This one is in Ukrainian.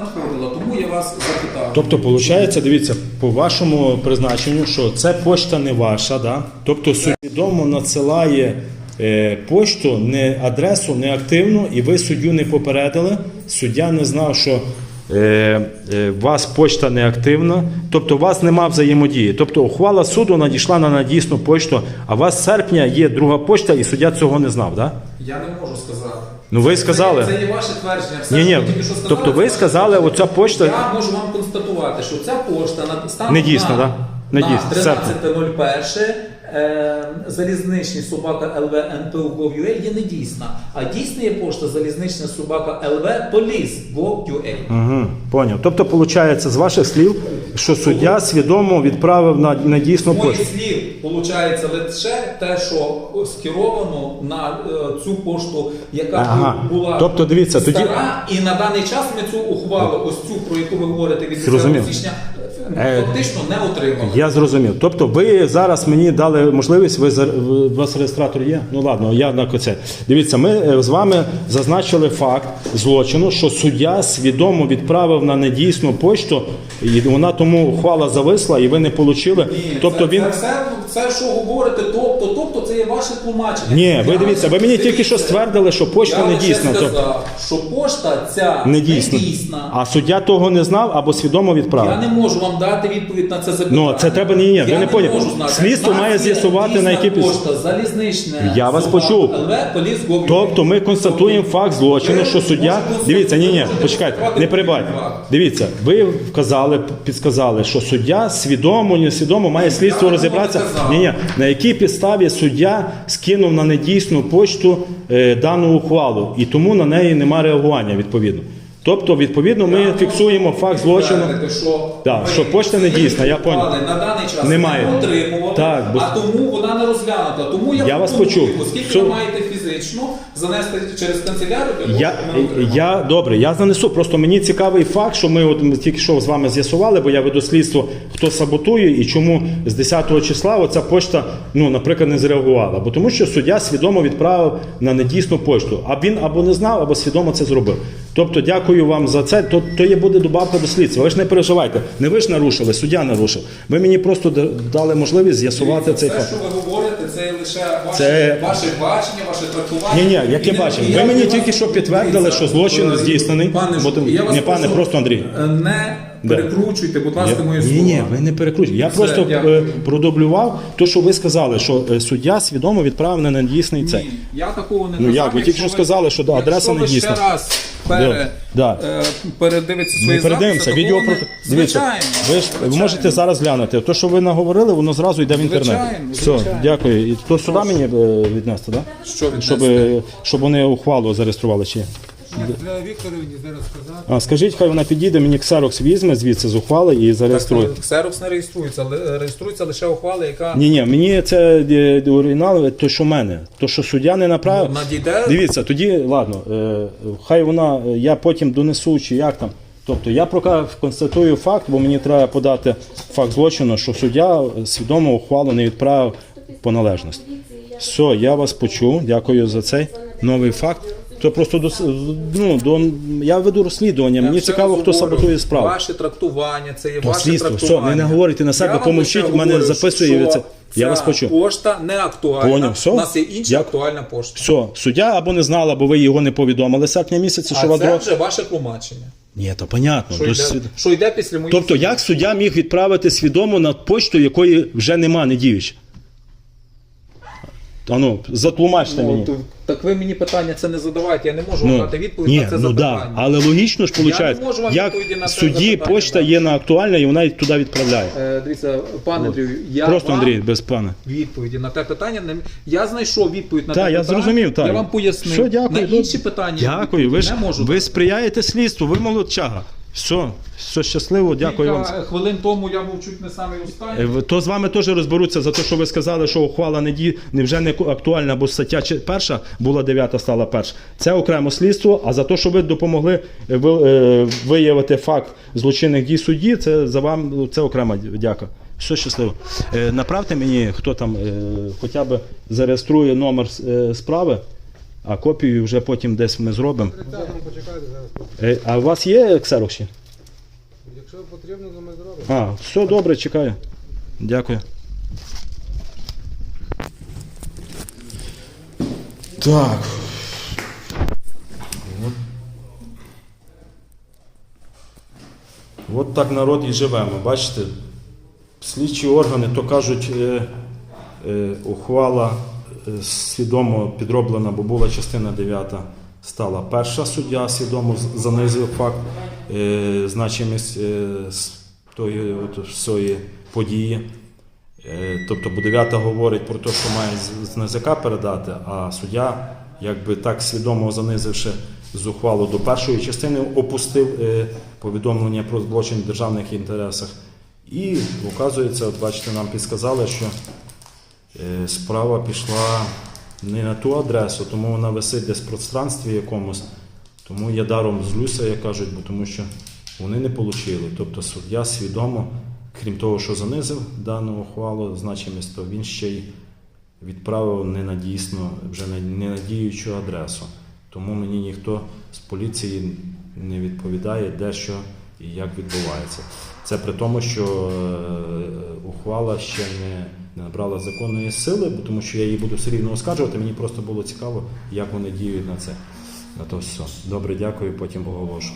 надходила, тому я вас запитав. Тобто, виходить, дивіться, по вашому призначенню, що це почта не ваша, да? тобто свідомо надсилає е, пошту, не адресу неактивну, і ви суддю не попередили. Суддя не знав, що у вас почта неактивна, тобто у вас нема взаємодії. Тобто ухвала суду надійшла на надійсну почту, а у вас з серпня є друга почта, і суддя цього не знав, да? Я не можу сказати. Ну ви сказали. Це, це є ваше твердження. Все, Ні, ні. тільки що Тобто ви сказали, оця почта- Я можу вам констатувати, що ця пошта на станом Не на, да? На 13.01 е, залізничний собака ЛВ НПУ.gov.ua є недійсна. А дійсна є пошта залізнична собака ЛВ Поліс.gov.ua. Угу, поняв. Тобто, виходить, з ваших слів, що суддя свідомо відправив на, на дійсну З моїх слів виходить лише те, що скеровано на е, цю пошту, яка Ага. була Тобто, дивіться, тоді- стара, і на даний час ми цю ухвалу, ось цю, про яку ви говорите від 10 Зрозумів. січня, Е, фактично не отримали. Я зрозумів. Тобто, ви зараз мені дали можливість, ви за- ви- у вас реєстратор є? Ну ладно, я на це. Дивіться, ми е, з вами зазначили факт злочину, що суддя свідомо відправив на недійсну почту, і вона тому ухвала зависла, і ви не отримали. Тобто це, він. це, все, це, що говорите, тобто, тобто, це є ваше тлумачення. Ні, ви Я дивіться, ви мені тільки що дивіться, ствердили, що почта Я не лише дійсна. Тобто, сказав, що пошта ця не дійсна. А суддя того не знав або свідомо відправив. Я не можу вам дати відповідь на це запитання. Ну, це треба- ні, ні, ви Я не поняли. можу знати. Слідство У нас має є з'ясувати, на дійсна якій піс- пошта залізнична. Я вас почув. Поліс. Тобто ми констатуємо факт злочину, що суддя. Дивіться, ні, ні, почекайте, не прибайте. Дивіться, ви вказали, підсказали, що суддя свідомо, несвідомо має слідство розібратися. Ні, ні, на якій підставі суддя скинув на недійсну почту е, дану ухвалу, і тому на неї немає реагування відповідно. Тобто, відповідно, ми фіксуємо факт злочину. Що, Так, ви що пошта не дійсна, я ухвали На даний час Немає. не отримували, Так, бо- а тому вона не розглянута. Тому я, Я вас пропоную, почув. Оскільки Що- ви маєте фізично занести через канцелярію, Я, ми отримали. я добре, я занесу. Просто мені цікавий факт, що ми от ми тільки що з вами з'ясували, бо я веду слідство, хто саботує і чому з 10 числа оця почта, ну, наприклад, не зреагувала. Бо тому що суддя свідомо відправив на недійсну почту. А він або не знав, або свідомо це зробив. Тобто, дякую вам за це. То, то є буде добавка до слідства. Ви ж не переживайте. Не ви ж нарушили, суддя нарушив. Ви мені просто дали можливість з'ясувати цей Все, факт. що ви говорите, це лише ваше, Це- ваше бачення, ваше трактування. Ні, ні, яке бачення? Ви мені тільки що підтвердили, що злочин е, здійснений. Пане, Бо я вас не пане, просто Андрій. е, Не Да. перекручуйте, будь ласка, мої ні, слова. ні, ви не перекручуєте. Я Все, просто е, продублював те, що ви сказали, що е, суддя свідомо відправив на недійсний цей. Ні, я такого не Ну, як? Ви тільки що сказали, що да, адреса не дійсна. ще раз пере, Да, е, передивитися свої Ми передивимося, записи, відео про дивіться. Звичайно. Ви ж ви можете зараз глянути. То, що ви наговорили, воно зразу йде в інтернет. Звичайно, Все, звичайно. дякую. І то сюди мені е, віднести, так? Що віднести? Щоб, щоб вони ухвалу зареєстрували чи. Ні? Треба Вікторовні зараз сказати. А скажіть, хай вона підійде, мені ксерокс візьме звідси з ухвали і зареєструє. Ксерокс не реєструється, але реєструється лише ухвала, яка Ні, ні, мені це е, оригінал, то що в мене. То, що суддя не направив. Ну, надійде. Дивіться, тоді, ладно, е, хай вона, е, я потім донесу, чи як там. Тобто я поки констатую факт, бо мені треба подати факт злочину, що суддя свідомо ухвалу не відправив по належності. Все, я вас почув, дякую за цей новий факт. То просто до, ну, до, я веду розслідування, мені цікаво, хто саботує справу. Ваше трактування, це є То ваше слідство, трактування. все, не говорите на себе, помовчіть, мене записує це. Я вас почув. Пошта не актуальна. Поняв, все. У нас є інша Дякую. актуальна пошта. Все, суддя або не знала, або ви його не повідомили серпня місяці, що А це дро- вже ваше тлумачення. Ні, то понятно. Що то йде, свід- що йде після моїх Тобто, як суддя міг відправити свідомо на почту, якої вже нема, не діюча? Та ну, затлумачте Ну, мені. то- так ви мені питання це не задавайте, я не можу вам Ну, дати відповідь ні, на це ну запитання. да, але логічно ж Я виходить, можу вам як відповіді на це судді запитання почта дати. є на актуальна і вона туди відправляє. Е, дивіться, пане Андрію, я Просто вам Андрій, без пана. відповіді на те питання. не- Я знайшов відповідь на Так, те я питання. зрозумів, так. Я вам пояснив. Все, дякую. На інші питання Дякую. Ви ж не можу. ви сприяєте слідству, ви молодчага. Все, все щасливо, дякую вам. Кілька хвилин тому я був чуть не самий останній. Е, То з вами теж розберуться за те, що ви сказали, що ухвала не ді... не вже не актуальна, бо стаття чи- перша була дев'ята, стала перша. Це окремо слідство. А за те, що ви допомогли е, ви- е, виявити факт злочинних дій судді, це за вам це окрема дяка. Все щасливо. Е, Направте мені, хто там е, хоча б зареєструє номер е, справи. А копію вже потім десь ми зробимо. почекайте зараз. Е, А у вас є ксерокс ще? Якщо потрібно, то ми зробимо. А, все добре, чекаю. Дякую. Так. От. От так народ і живемо. Бачите, слідчі органи то кажуть, е, е, ухвала свідомо підроблена, бо була частина 9 стала перша суддя, свідомо занизив факт е, значимість е, тої от, всієї події. Е, Тобто, бо 9 говорить про те, що має з- НЗК передати, а суддя, якби так свідомо занизивши з ухвалу до першої частини, опустив повідомлення про злочин в державних інтересах. І оказується, от бачите, нам підсказали, що справа пішла не на ту адресу, тому вона висить десь в пространстві якомусь. Тому я даром злюся, як кажуть, бо тому що вони не отримали. Тобто суддя свідомо, крім того, що занизив дану ухвалу значимість, то він ще й відправив не на дійсно, вже на не на діючу адресу. Тому мені ніхто з поліції не відповідає, де що і як відбувається. Це при тому, що е, ухвала ще не набрала законної сили, тому що я її буду все рівно оскаржувати. Мені просто було цікаво, як вони діють на це. На то все. Добре, дякую, потім оголошу.